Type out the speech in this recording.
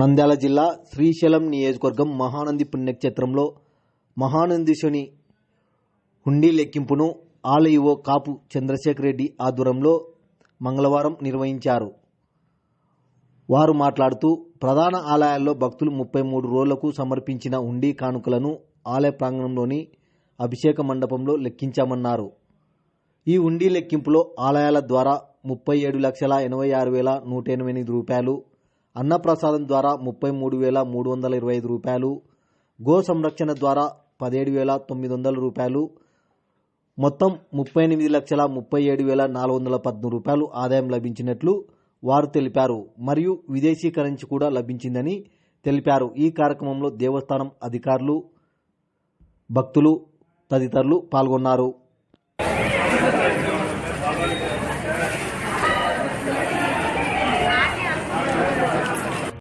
నంద్యాల జిల్లా శ్రీశైలం నియోజకవర్గం మహానంది పుణ్యక్షేత్రంలో మహానందీశుని హుండీ లెక్కింపును ఆలయో కాపు చంద్రశేఖర్ రెడ్డి ఆధ్వర్యంలో మంగళవారం నిర్వహించారు. వారు మాట్లాడుతూ ప్రధాన ఆలయాల్లో భక్తులు ముప్పై మూడు రోజులకు సమర్పించిన హుండీ కానుకలను ఆలయ ప్రాంగణంలోని అభిషేక మండపంలో లెక్కించామన్నారు. ఈ హుండీ లెక్కింపులో ఆలయాల ద్వారా ముప్పై ఏడు లక్షల ఎనభై ఆరు వేల నూట ఎనిమిది రూపాయలు అన్నప్రసాదం ద్వారా ముప్పై మూడు వేల మూడు వందల ఇరవై ఐదు రూపాయలు గో సంరక్షణ ద్వారా పదిహేడు వేల తొమ్మిది వందల రూపాయలు మొత్తం ముప్పై ఎనిమిది లక్షల ముప్పై ఏడు వేల నాలుగు వందల పద్నాలుగు రూపాయలు ఆదాయం లభించినట్లు వారు తెలిపారు. మరియు విదేశీ కరెన్సీ కూడా లభించిందని తెలిపారు. ఈ కార్యక్రమంలో దేవస్థానం అధికారులు భక్తులు తదితరులు పాల్గొన్నారు.